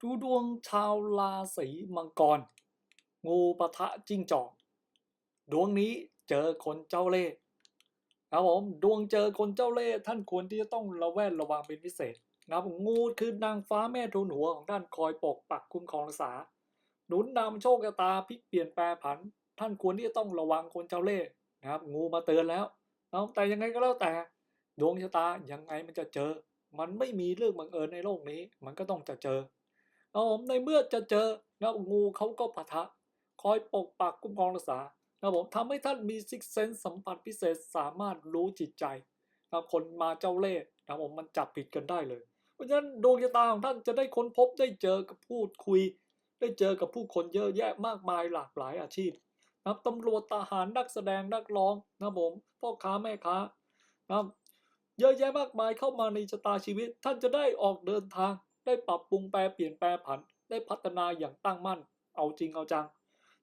ดูดวงชาวราศีมังกร งูปะทะจิ้งจอก ดวงนี้เจอคนเจ้าเล่ห์ครับผมดวงเจอคนเจ้าเล่ห์ท่านควรที่จะต้องระแวดระวังเป็นพิเศษนะครับงูคือนางฟ้าแม่ทุนหัวของท่านคอยปกปักคุ้มครองรักษา หนุนนำโชคชะตาพลิกเปลี่ยนแปลผัน ท่านควรที่จะต้องระวังคนเจ้าเล่ห์นะครับ งูมาเตือนแล้วนะครับแต่ยังไงก็แล้วแต่ ดวงชะตายังไงมันจะเจอ มันไม่มีเรื่องบังเอิญในโลกนี้ มันก็ต้องจะเจอ เอาผมในเมื่อจะเจอนะงูเขาก็ปะทะ คอยปกปักคุ้มครองรักษานะผมทำให้ท่านมีซิกเซนสัมผัสพิเศษสามารถรู้จิตใจนะคนมาเจ้าเล่ห์นะผมมันจับผิดกันได้เลย เพราะฉะนั้นดวงชะตาของท่านจะได้ค้นพบได้เจอกับพูดคุย ได้เจอกับผู้คนเยอะแยะมากมายหลากหลายอาชีพนะตำรวจทหารนักแสดงนักร้องนะผมพ่อค้าแม่ค้านะเยอะแยะมากมายเข้ามาในชะตาชีวิต ท่านจะได้ออกเดินทาง ได้ปรับปรุงแปลเปลี่ยนแปลผัน ได้พัฒนาอย่างตั้งมั่น เอาจริงเอาจัง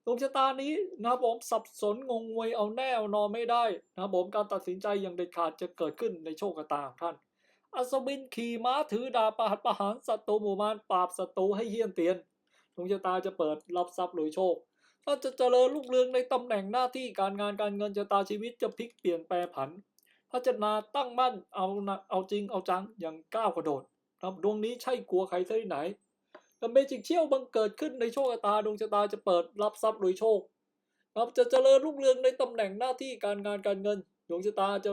ดวงชะตานี้นะครับผมสับสนงงงวยเอาแน่เอานอนไม่ได้นะครับผมการตัดสินใจอย่างเด็ดขาดจะเกิดขึ้นในโชคชะตาของท่าน อัศวินขี่ม้าถือดาบประหัตประหารศัตรูหมู่มารปราบศัตรูให้เฮี้ยนเตียนดวงชะตาจะเปิดรับทรัพย์หรวยโชคท่านจะเจริญรุ่งเรืองในตำแหน่งหน้าที่การงานการเงินชะตาชีวิตจะพลิกเปลี่ยนแปลผันพัฒนาตั้งมั่นเอาเอาจริงเอาจังอย่างก้าวกระโดด ครับดวงนี้ใช่กลัวใครที่ไหนแต่เมจิกเชี่ยวบังเกิดขึ้นในโชคชะตาดวงชะตาจะเปิดรับทรัพย์รวยโชคครับจะเจริญรุ่งเรืองในตำแหน่งหน้าที่การงานการเงินดวงชะตาจะ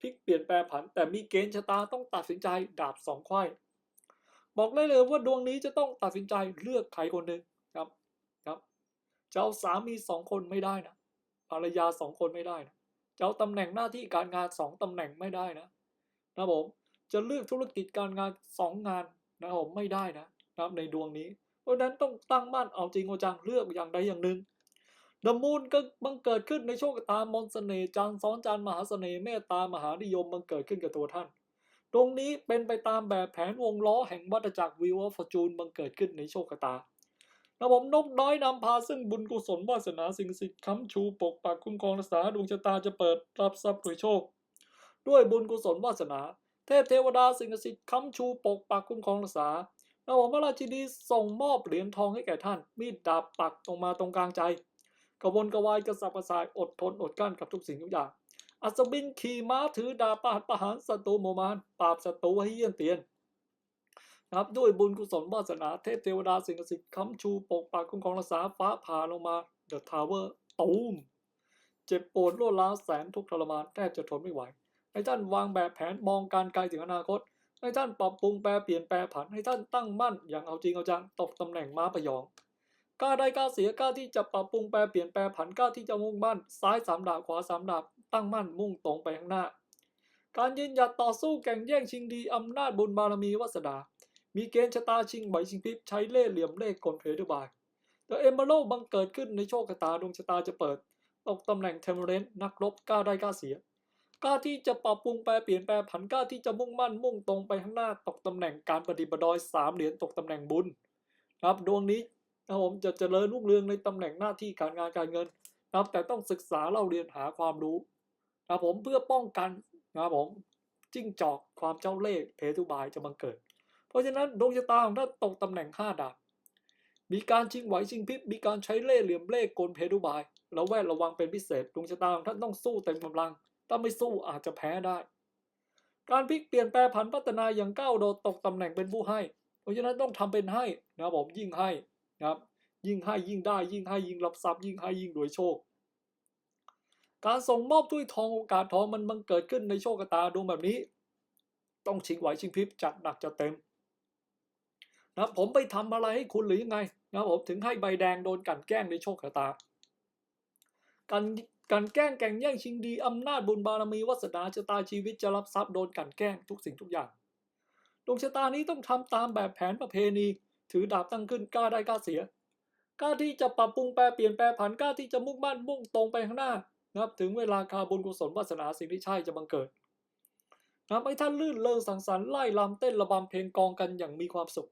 พลิกเปลี่ยนแปลผัน แต่มีเกณฑ์ชะตาต้องตัดสินใจดาบสองควายบอกได้เลยว่าดวงนี้จะต้องตัดสินใจเลือกใครคนหนึ่งครับครับจะเอาสามีสองคนไม่ได้นะภรรยาสองคนไม่ได้นะจะเอาตำแหน่งหน้าที่การงานสองตำแหน่งไม่ได้นะนะผม จะเลือกธุรกิจการงานสองงานนะครับผมไม่ได้นะนะครับในดวงนี้ เพราะฉะนั้นต้องตั้งมั่นเอาจริงเอาจังเลือกอย่างใดอย่างหนึ่งดมูนก็บังเกิดขึ้นในโชคชะตามนต์เสน่ห์จันทร์ซ้อนจันทร์มหาเสน่ห์เมตตามหานิยมบังเกิดขึ้นกับตัวท่าน ตรงนี้เป็นไปตามแบบแผนวงล้อแห่งวัฏจักรวิวฟอร์จูนบังเกิดขึ้นในโชคชะตาระบบนกน้อยนำพาซึ่งบุญกุศลวาสนาสิ่งศักดิ์สิทธิ์ค้ำชูปกปักคุ้มครองรักษาดวงชะตาจะเปิดรับทรัพย์รวยโชค ด้วยบุญกุศลวาสนา เทพเทวดาสิ่งศักดิ์สิทธิ์ค้ำชูปกปักคุ้มครองรักษาระบบพระราชินีส่งมอบเหรียญทองให้แก่ท่าน มีดดาบปักตรงมาตรงกลางใจ กระวนกระวายกระสับกระส่ายอดทนอดกลั้นกับทุกสิ่งทุกอย่าง อัศวินขี่ม้าถือดาบประหัตประหารศัตรูโมมานปราบศัตรูให้เยี่ยนเตียนนะครับด้วยบุญกุศลวาสนาเทพเทวดาสิ่งศักดิ์สิทธิ์ค้ำชูปกปักคุ้มครองรักษาฟ้าผ่าลงมาเดอะทาวเวอร์ตูมเจ็บปวดรวดร้าวแสนทุกทรมานแทบจะทนไม่ไหว ให้ท่านวางแบบแผนมองการไกลถึงอนาคต ให้ท่านปรับปรุงแปลเปลี่ยนแปลผัน ให้ท่านตั้งมั่นอย่างเอาจริงเอาจังตกตำแหน่งม้าประยองกล้าได้กล้าเสียกล้าที่จะปรับปรุงแปลเปลี่ยนแปลผันกล้าที่จะมุ่งมั่นซ้ายสามดาบขวาสามดาบตั้งมั่นมุ่งตรงไปข้างหน้า การยืนหยัดต่อสู้แข่งแย่งชิงดีอำนาจบุญบารมีวาสนามีเกณฑ์ชะตาชิงไหวชิงพริบใช้เล่ห์เหลี่ยมเล่ห์กลเพลด้วยบายแต่เอมเบโลบังเกิดขึ้นในโชคชะตาดวงชะตาจะเปิด ตกตำแหน่งเทมเรนนักรบกล้าได้กล้าเสีย ล้าที่จะปรับปรุงแปลเปลี่ยนแปลผันกล้าที่จะมุ่งมั่นมุ่งตรงไปข้างหน้าตกตำแหน่งการปฏิบัติดอยสามเหรียญตกตำแหน่งบุญครับดวงนี้นะผมจะเจริญรุ่งเรืองในตำแหน่งหน้าที่การงานการเงินนะครับแต่ต้องศึกษาเล่าเรียนหาความรู้นะผมเพื่อป้องกันนะครับผมจิ้งจอกความเจ้าเล่ห์เพทุบายจะบังเกิด เพราะฉะนั้นดวงชะตาของท่านตกตำแหน่งห้าดาบมีการชิงไหวชิงพริบมีการใช้เล่ห์เหลี่ยมเล่ห์กลเพทุบายระแวดระวังเป็นพิเศษดวงชะตาของท่านต้องสู้เต็มกำลัง ถ้าไม่สู้อาจจะแพ้ได้ การพลิกเปลี่ยนแปลผันพัฒนาอย่างก้าวโดดตกตำแหน่งเป็นผู้ให้ เพราะฉะนั้นต้องทำเป็นให้นะผมยิ่งให้นะครับ ยิ่งให้ยิ่งได้ ยิ่งให้ยิ่งรับทรัพย์ยิ่งให้ยิ่งรวยโชค การส่งมอบถ้วยทองโอกาสทองมันบังเกิดขึ้นในโชคชะตาดวงแบบนี้ ต้องชิงไหวชิงพริบจัดหนักจัดเต็มนะผมไปทำอะไรให้คุณหรือยังไงนะผมถึงให้ใบแดงโดนกันแกล้งในโชคชะตา การ การแกล้งแก่งแย่งชิงดีอำนาจบุญบารมีวาสนาชะตาชีวิตจะรับทรัพย์โดนกันแกล้งทุกสิ่งทุกอย่างดวงชะตานี้ต้องทำตามแบบแผนประเพณี ถือดาบตั้งขึ้นกล้าได้กล้าเสียกล้าที่จะปรับปรุงแปลเปลี่ยนแปลผันกล้าที่จะมุ่งมั่นมุ่งตรงไปข้างหน้านะครับถึงเวลาคาบุญกุศลวาสนาสิ่งที่ใช่จะบังเกิดนะครับให้ท่านลื่นเลิงสังสรรค์ไล่ลำเต้นระบำเพลงกองกันอย่างมีความสุข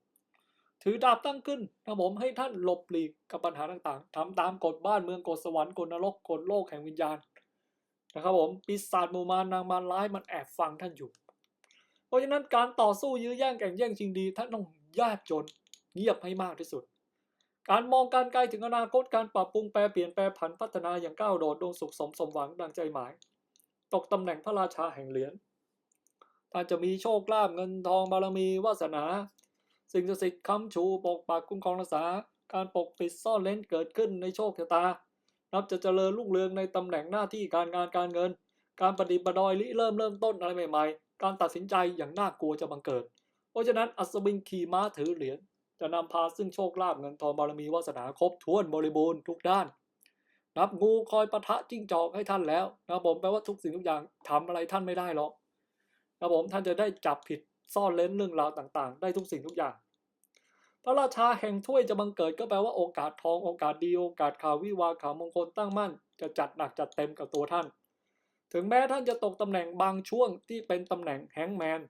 ถือดาบตั้งขึ้นนะผมให้ท่านหลบหลีกกับปัญหาต่างๆทำตามกฎบ้านเมืองกฎสวรรค์กฎนรกกฎโลกแห่งวิญญาณนะครับผมปีศาจหมู่มารนางมารร้ายมันแอบฟังท่านอยู่ เพราะฉะนั้นการต่อสู้ยื้อแย่งแข่งแย่งชิงดี ท่านต้องยากจนเงียบให้มากที่สุด การมองการไกลถึงอนาคตการปรับปรุงแปรเปลี่ยนแปรผันพัฒนาอย่างก้าวโดดดวงสุขสมสมหวังดังใจหมาย ตกตำแหน่งพระราชาแห่งเหรียญถ้าจะมีโชคลาภเงินทองบารมีวาสนา สิ่งศักดิ์สิทธิ์ค้ำชูปกปักคุ้มครองรักษา การปกปิดซ่อนเล้นเกิดขึ้นในโชคชะตา นับจะเจริญรุ่งเรืองในตำแหน่งหน้าที่การงานการเงิน การปฏิบัติดอยริเริ่มเริ่มต้นอะไรใหม่ๆ การตัดสินใจอย่างน่ากลัวจะบังเกิด เพราะฉะนั้นอัศวินขี่ม้าถือเหรียญจะนำพาซึ่งโชคลาภเงินทองบารมีวาสนาครบถ้วนบริบูรณ์ทุกด้าน นับงูคอยปะทะจิ้งจอกให้ท่านแล้วนะผมแปลว่าทุกสิ่งทุกอย่างทำอะไรท่านไม่ได้หรอกนะผมท่านจะได้จับผิดซ่อนเล้นเรื่องราวต่างๆ ได้ทุกสิ่งทุกอย่าง พระราชาแห่งถ้วยจะบังเกิดก็แปลว่าโอกาสทองโอกาสดีโอกาสข่าววิวาข่าวมงคลตั้งมั่น จะจัดหนักจัดเต็มกับตัวท่าน ถึงแม้ท่านจะตกตำแหน่งบางช่วงที่เป็นตำแหน่งแฮงแมน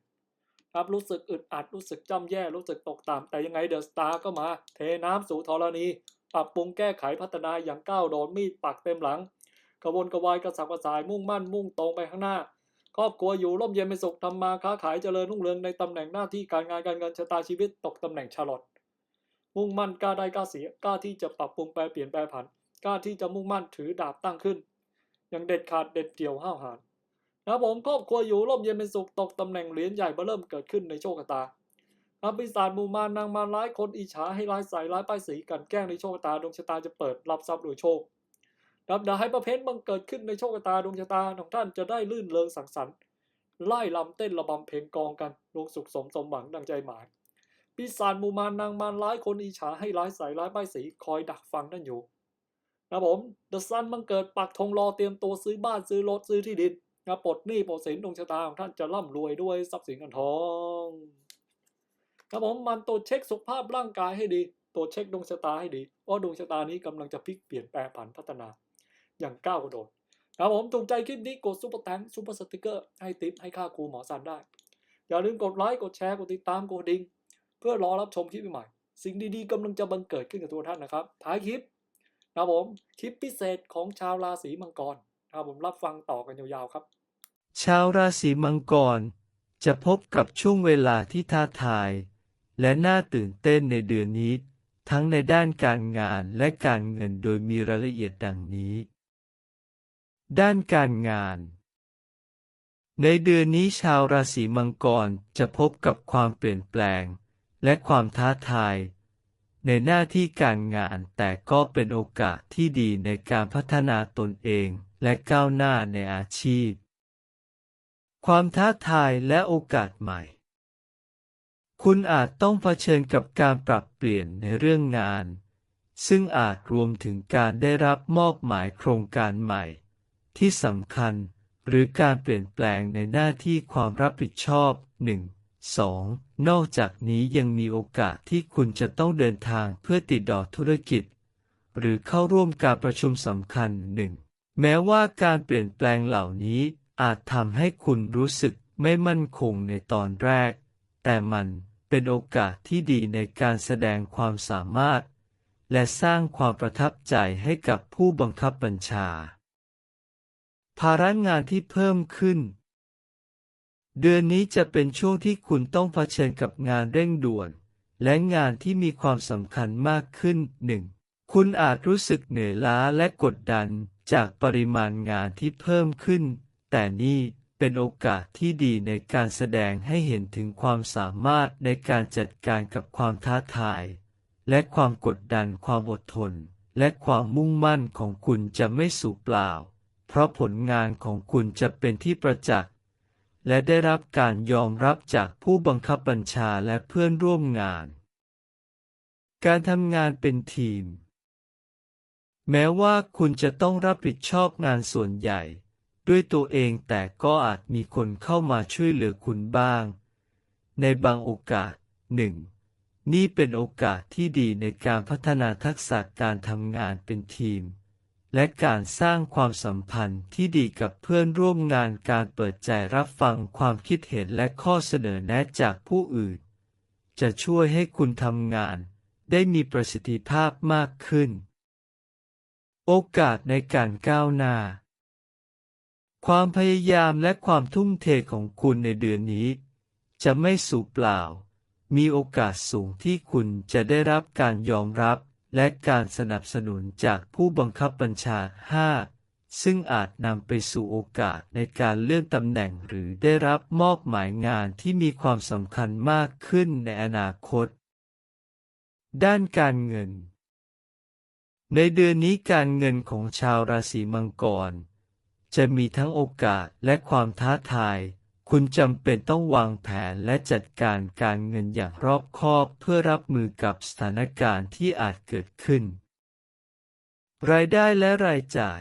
ครับรู้สึกอึดอัดรู้สึกจำแย่รู้สึกตกต่ำแต่ยังไงเดอะสตาร์ก็มา เทน้ำสู่ธรณีปรับปรุงแก้ไขพัฒนาอย่างก้าวโดดมีดปักเต็มหลังกระวนกระวายกระสับกระส่ายมุ่งมั่นมุ่งตรงไปข้างหน้า ครอบครัวอยู่ร่มเย็นเป็นสุขทำมาค้าขายเจริญรุ่งเรืองในตำแหน่งหน้าที่การงานการเงินชะตาชีวิตตกตำแหน่งชาลอต มุ่งมั่นกล้าได้กล้าเสียกล้าที่จะปรับปรุงแปลเปลี่ยนแปลผันกล้าที่จะมุ่งมั่นถือดาบตั้งขึ้นอย่างเด็ดขาดเด็ดเดี่ยวห้าวหาญนะผมครอบครัวอยู่ร่มเย็นเป็นสุขตกตำแหน่งเหรียญใหญ่เบ้อเริ่มเกิดขึ้นในโชคชะตาอาปีศาจมูมารนางมารร้ายคนอิจฉาให้ร้ายใส่ร้ายป้ายสีกันแกล้งในโชคชะตาดวงชะตาจะเปิดรับทรัพย์โดยโชคดับดาให้ประเภทบังเกิดขึ้นในโชคชะตาดวงชะตาของท่านจะได้ลื่นเริงสังสรรค์ไล่ลำเต้นระบำเพลงกองกันดวงสุขสมสมหวังดังใจหมาย ปีศาจมูมารนางมารร้ายคนอิจฉาให้ร้ายใส่ร้ายป้ายสีคอยดักฟังท่นอยู่นะผมเดอะซันบังเกิดปักธงรอเตรียมตัวซื้อบ้านซื้อรถซื้อที่ดินนะปลดหนี้ปลดสินดวงชะตาของท่านจะร่ำรวยด้วยทรัพย์สินเงินทองครับผมมันตรวจเช็คสุขภาพร่างกายให้ดีตรวจเช็คดวงชะตาให้ดีว่าดวงชะตานี้กำลังจะพลิกเปลี่ยนแปลงผันพัฒนา อย่างก้าวกระโดดครับผมถูกใจคลิปนี้กดซุปเปอร์แตงซุปเปอร์สติกเกอร์ให้ติปให้ค่าครูหมอสันได้ อย่าลืมกดไลค์กดแชร์กดติดตามกดดิ่ง พื่อรอรับชมคลิปใหม่ สิ่งดีๆกำลังจะบังเกิดขึ้นกับตัวท่านนะครับ ท้ายคลิปนะครับผมคลิปพิเศษของชาวราศีมังกรนะครับผมรับฟังต่อกันยาวๆครับ ชาวราศีมังกร จะพบกับช่วงเวลาที่ท้าทาย และน่าตื่นเต้นในเดือนนี้ ทั้งในด้านการงานและการเงินโดยมีรายละเอียดดังนี้ ด้านการงานในเดือนนี้ชาวราศีมังกรจะพบกับความเปลี่ยนแปลง และความท้าทาย ในหน้าที่การงานแต่ก็เป็นโอกาสที่ดีในการพัฒนาตนเองและก้าวหน้าในอาชีพ ความท้าทายและโอกาสใหม่ คุณอาจต้องเผชิญกับการปรับเปลี่ยนในเรื่องงาน ซึ่งอาจรวมถึงการได้รับมอบหมายโครงการใหม่ ที่สำคัญหรือการเปลี่ยนแปลงในหน้าที่ความรับผิดชอบ 1. 2. นอกจากนี้ยังมีโอกาสที่คุณจะต้องเดินทางเพื่อติดต่อธุรกิจ หรือเข้าร่วมการประชุมสำคัญหนึ่งแม้ว่าการเปลี่ยนแปลงเหล่านี้อาจทำให้คุณรู้สึกไม่มั่นคงในตอนแรก แต่มันเป็นโอกาสที่ดีในการแสดงความสามารถ และสร้างความประทับใจให้กับผู้บังคับบัญชา ภาระงานที่เพิ่มขึ้น เดือนนี้จะเป็นช่วงที่คุณต้องเผชิญกับงานเร่งด่วน และงานที่มีความสำคัญมากขึ้นหนึ่งคุณอาจรู้สึกเหนื่อยล้าและกดดันจากปริมาณงานที่เพิ่มขึ้น แต่นี่เป็นโอกาสที่ดีในการแสดงให้เห็นถึงความสามารถในการจัดการกับความท้าทาย และความกดดันความอดทน และความมุ่งมั่นของคุณจะไม่สูญเปล่า เพราะผลงานของคุณจะเป็นที่ประจักษ์ และได้รับการยอมรับจากผู้บังคับบัญชาและเพื่อนร่วมงาน การทำงานเป็นทีม แม้ว่าคุณจะต้องรับผิดชอบงานส่วนใหญ่ ด้วยตัวเองแต่ก็อาจมีคนเข้ามาช่วยเหลือคุณบ้าง ในบางโอกาสหนึ่งนี่เป็นโอกาสที่ดีในการพัฒนาทักษะการทำงานเป็นทีม และการสร้างความสัมพันธ์ที่ดีกับเพื่อนร่วมงานการเปิดใจรับฟังความคิดเห็นและข้อเสนอแนะจากผู้อื่น จะช่วยให้คุณทำงาน ได้มีประสิทธิภาพมากขึ้น โอกาสในการก้าวหน้า ความพยายามและความทุ่มเทของคุณในเดือนนี้ จะไม่สูญเปล่า มีโอกาสสูงที่คุณจะได้รับการยอมรับ และการสนับสนุนจากผู้บังคับบัญชา 5 ซึ่งอาจนำไปสู่โอกาสในการเลื่อนตำแหน่งหรือได้รับมอบหมายงานที่มีความสำคัญมากขึ้นในอนาคต ด้านการเงิน ในเดือนนี้การเงินของชาวราศีมังกร จะมีทั้งโอกาสและความท้าทาย คุณจำเป็นต้องวางแผนและจัดการการเงินอย่างรอบคอบเพื่อรับมือกับสถานการณ์ที่อาจเกิดขึ้น รายได้และรายจ่าย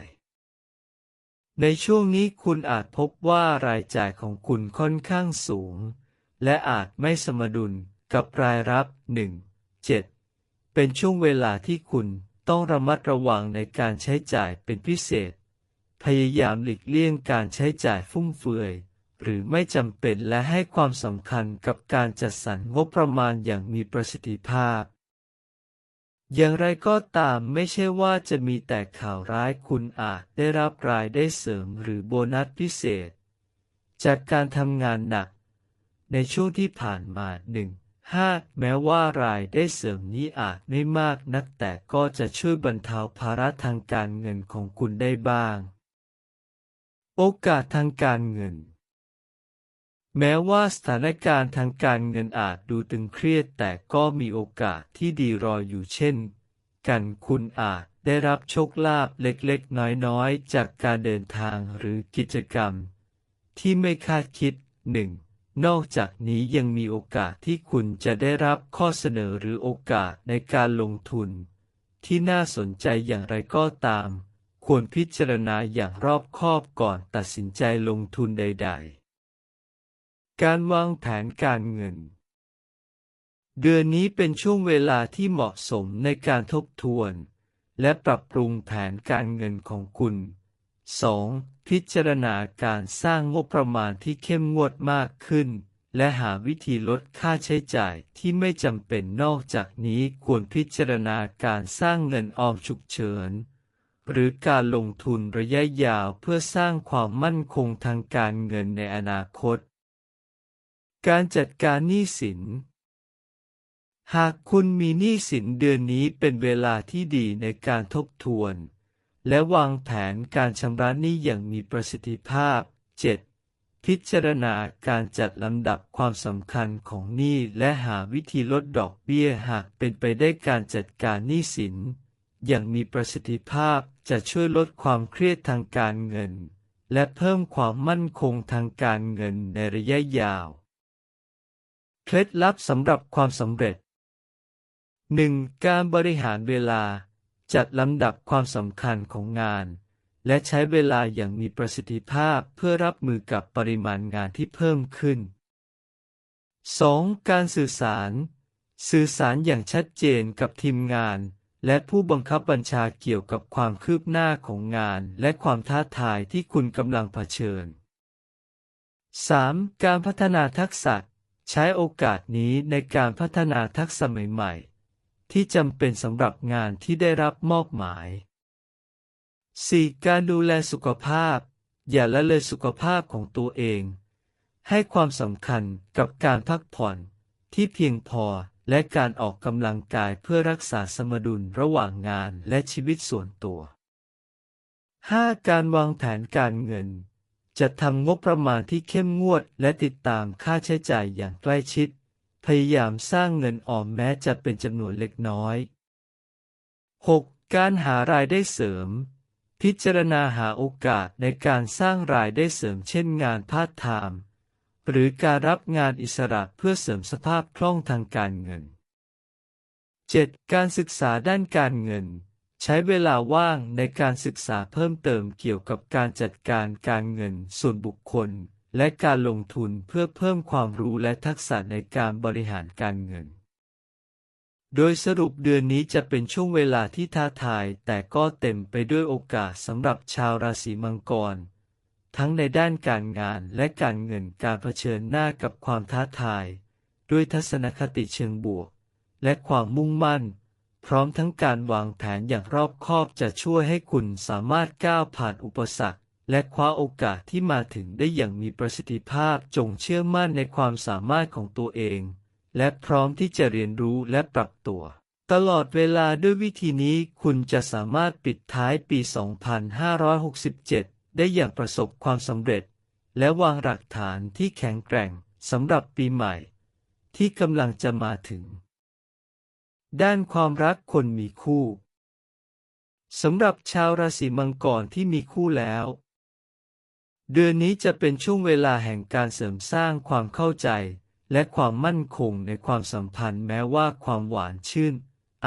ในช่วงนี้คุณอาจพบว่ารายจ่ายของคุณค่อนข้างสูง และอาจไม่สมดุลกับรายรับ 1 7 เป็นช่วงเวลาที่คุณต้องระมัดระวังในการใช้จ่ายเป็นพิเศษ พยายามหลีกเลี่ยงการใช้จ่ายฟุ่มเฟือย หรือไม่จำเป็นและให้ความสำคัญกับการจัดสรรงบประมาณอย่างมีประสิทธิภาพ อย่างไรก็ตามไม่ใช่ว่าจะมีแต่ข่าวร้ายคุณอาจได้รับรายได้เสริมหรือโบนัสพิเศษ จากการทำงานหนัก ในช่วงที่ผ่านมาหนึ่งห้าแม้ว่ารายได้เสริมนี้อาจไม่มากนักแต่ก็จะช่วยบรรเทาภาระทางการเงินของคุณได้บ้าง โอกาสทางการเงิน แม้ว่าสถานการณ์ทางการเงินอาจดูตึงเครียดแต่ก็มีโอกาสที่ดีรออยู่เช่น กันคุณอาจได้รับโชคลาภเล็กๆ น้อยๆ จากการเดินทางหรือกิจกรรม ที่ไม่คาดคิดหนึ่งนอกจากนี้ยังมีโอกาสที่คุณจะได้รับข้อเสนอหรือโอกาสในการลงทุน ที่น่าสนใจอย่างไรก็ตาม ควรพิจารณาอย่างรอบคอบก่อนตัดสินใจลงทุนใด ๆ การวางแผนการเงิน เดือนนี้เป็นช่วงเวลาที่เหมาะสมในการทบทวน และปรับปรุงแผนการเงินของคุณ 2. พิจารณาการสร้างงบประมาณที่เข้มงวดมากขึ้น และหาวิธีลดค่าใช้จ่ายที่ไม่จำเป็นนอกจากนี้ควรพิจารณาการสร้างเงินออมฉุกเฉิน หรือการลงทุนระยะยาวเพื่อสร้างความมั่นคงทางการเงินในอนาคต การจัดการหนี้สิน หากคุณมีหนี้สินเดือนนี้เป็นเวลาที่ดีในการทบทวน และวางแผนการชำระหนี้อย่างมีประสิทธิภาพ 7. พิจารณาการจัดลำดับความสำคัญของหนี้และหาวิธีลดดอกเบี้ยหากเป็นไปได้การจัดการหนี้สิน อย่างมีประสิทธิภาพจะช่วยลดความเครียดทางการเงิน และเพิ่มความมั่นคงทางการเงินในระยะยาว เคล็ดลับสำหรับความสำเร็จ 1. การบริหารเวลา จัดลำดับความสำคัญของงาน และใช้เวลาอย่างมีประสิทธิภาพเพื่อรับมือกับปริมาณงานที่เพิ่มขึ้น 2. การสื่อสาร สื่อสารอย่างชัดเจนกับทีมงาน และผู้บังคับบัญชาเกี่ยวกับความคืบหน้าของงาน และความท้าทายที่คุณกำลังเผชิญ 3. การพัฒนาทักษะ ใช้โอกาสนี้ในการพัฒนาทักษะใหม่ๆ ที่จำเป็นสำหรับงานที่ได้รับมอบหมาย 4. การดูแลสุขภาพ อย่าละเลยสุขภาพของตัวเอง ให้ความสำคัญกับการพักผ่อนที่เพียงพอและการออกกำลังกายเพื่อรักษาสมดุลระหว่างงานและชีวิตส่วนตัว 5. การวางแผนการเงิน จะทำงบประมาณที่เข้มงวดและติดตามค่าใช้จ่ายอย่างใกล้ชิด พยายามสร้างเงินออมแม้จะเป็นจำนวนเล็กน้อย 6. การหารายได้เสริม พิจารณาหาโอกาสในการสร้างรายได้เสริมเช่นงานพาร์ทไทม์หรือการรับงานอิสระเพื่อเสริมสภาพคล่องทางการเงิน 7. การศึกษาด้านการเงิน ใช้เวลาว่างในการศึกษาเพิ่มเติมเกี่ยวกับการจัดการการเงินส่วนบุคคล และการลงทุนเพื่อเพิ่มความรู้และทักษะในการบริหารการเงิน โดยสรุปเดือนนี้จะเป็นช่วงเวลาที่ท้าทายแต่ก็เต็มไปด้วยโอกาสสำหรับชาวราศีมังกร ทั้งในด้านการงานและการเงินการเผชิญหน้ากับความท้าทาย ด้วยทัศนคติเชิงบวก และความมุ่งมั่น พร้อมทั้งการวางแผนอย่างรอบคอบจะช่วยให้คุณสามารถก้าวผ่านอุปสรรค และคว้าโอกาสที่มาถึงได้อย่างมีประสิทธิภาพจงเชื่อมั่นในความสามารถของตัวเอง และพร้อมที่จะเรียนรู้และปรับตัว ตลอดเวลาด้วยวิธีนี้คุณจะสามารถปิดท้ายปี 2567 ได้อย่างประสบความสำเร็จ และวางหลักฐานที่แข็งแกร่งสำหรับปีใหม่ ที่กำลังจะมาถึง ด้านความรักคนมีคู่สำหรับชาวราศีมังกรที่มีคู่แล้ว เดือนนี้จะเป็นช่วงเวลาแห่งการเสริมสร้างความเข้าใจ และความมั่นคงในความสัมพันธ์แม้ว่าความหวานชื่น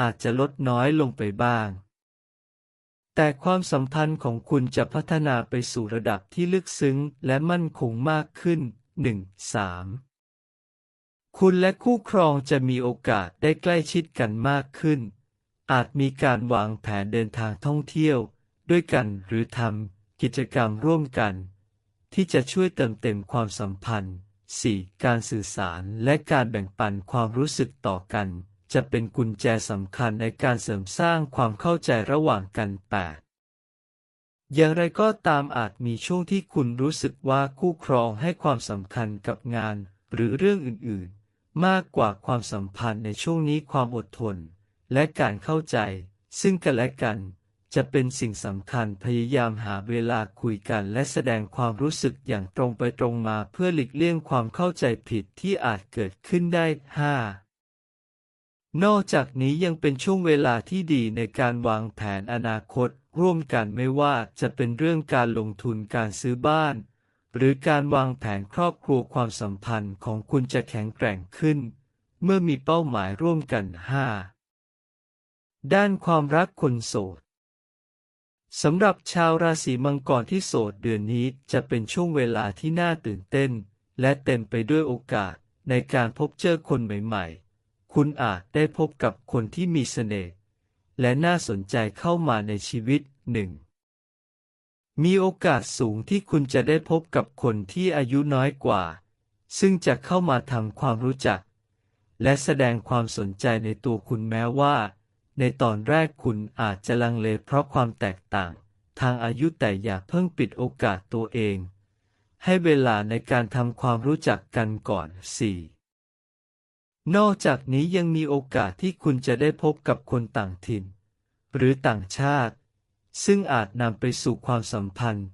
อาจจะลดน้อยลงไปบ้าง แต่ความสัมพันธ์ของคุณจะพัฒนาไปสู่ระดับที่ลึกซึ้งและมั่นคงมากขึ้น 1 3 คุณและคู่ครองจะมีโอกาสได้ใกล้ชิดกันมากขึ้น อาจมีการวางแผนเดินทางท่องเที่ยว ด้วยกันหรือทำกิจกรรมร่วมกัน ที่จะช่วยเติมเต็มความสัมพันธ์ 4. การสื่อสารและการแบ่งปันความรู้สึกต่อกัน จะเป็นกุญแจสำคัญในการเสริมสร้างความเข้าใจระหว่างกัน 8. อย่างไรก็ตามอาจมีช่วงที่คุณรู้สึกว่าคู่ครองให้ความสำคัญกับงาน หรือเรื่องอื่น มากกว่าความสัมพันธ์ในช่วงนี้ความอดทน และการเข้าใจ ซึ่งกันและกัน จะเป็นสิ่งสำคัญพยายามหาเวลาคุยกันและแสดงความรู้สึกอย่างตรงไปตรงมาเพื่อหลีกเลี่ยงความเข้าใจผิดที่อาจเกิดขึ้นได้ 5. นอกจากนี้ยังเป็นช่วงเวลาที่ดีในการวางแผนอนาคต ร่วมกันไม่ว่าจะเป็นเรื่องการลงทุนการซื้อบ้าน หรือการวางแผนครอบครัวความสัมพันธ์ของคุณจะแข็งแกร่งขึ้น เมื่อมีเป้าหมายร่วมกัน 5. ด้านความรักคนโสดสำหรับชาวราศีมังกรที่โสดเดือนนี้จะเป็นช่วงเวลาที่น่าตื่นเต้น และเต็มไปด้วยโอกาสในการพบเจอคนใหม่ๆ คุณอาจได้พบกับคนที่มีเสน่ห์และน่าสนใจเข้ามาในชีวิตหนึ่ง มีโอกาสสูงที่คุณจะได้พบกับคนที่อายุน้อยกว่า ซึ่งจะเข้ามาทำความรู้จัก และแสดงความสนใจในตัวคุณแม้ว่า ในตอนแรกคุณอาจจะลังเลเพราะความแตกต่าง ทางอายุแต่อย่าเพิ่งปิดโอกาสตัวเอง ให้เวลาในการทำความรู้จักกันก่อน 4. นอกจากนี้ยังมีโอกาสที่คุณจะได้พบกับคนต่างถิ่น หรือต่างชาติ ซึ่งอาจนำไปสู่ความสัมพันธ์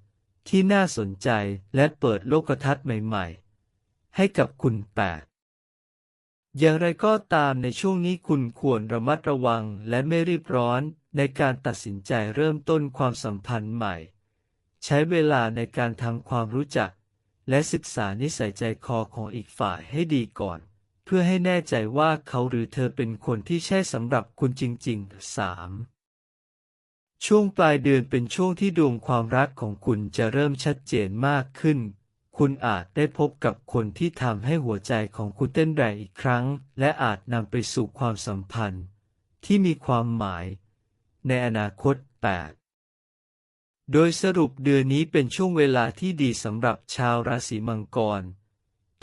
ที่น่าสนใจและเปิดโลกทัศน์ใหม่ ๆ ให้กับคุณ 8. อย่างไรก็ตามในช่วงนี้คุณควรระมัดระวังและไม่รีบร้อนในการตัดสินใจเริ่มต้นความสัมพันธ์ใหม่ ใช้เวลาในการทำความรู้จัก และศึกษานิสัยใจคอของอีกฝ่ายให้ดีก่อน เพื่อให้แน่ใจว่าเขาหรือเธอเป็นคนที่ใช่สำหรับคุณจริง ๆ 3. ช่วงปลายเดือนเป็นช่วงที่ดวงความรักของคุณจะเริ่มชัดเจนมากขึ้น คุณอาจได้พบกับคนที่ทำให้หัวใจของคุณเต้นแรงอีกครั้ง และอาจนำไปสู่ความสัมพันธ์ ที่มีความหมาย ในอนาคต 8 โดยสรุปเดือนนี้เป็นช่วงเวลาที่ดีสำหรับชาวราศีมังกร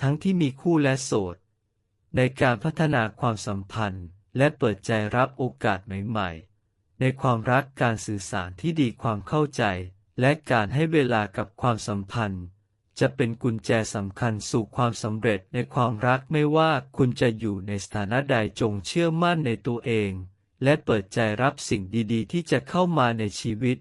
ทั้งที่มีคู่และโสด ในการพัฒนาความสัมพันธ์ และเปิดใจรับโอกาสใหม่ ๆ ในความรักการสื่อสารที่ดีความเข้าใจ และการให้เวลากับความสัมพันธ์ จะเป็นกุญแจสำคัญสู่ความสำเร็จในความรักไม่ว่าคุณจะอยู่ในสถานะใดจงเชื่อมั่นในตัวเอง และเปิดใจรับสิ่งดีๆ ที่จะเข้ามาในชีวิต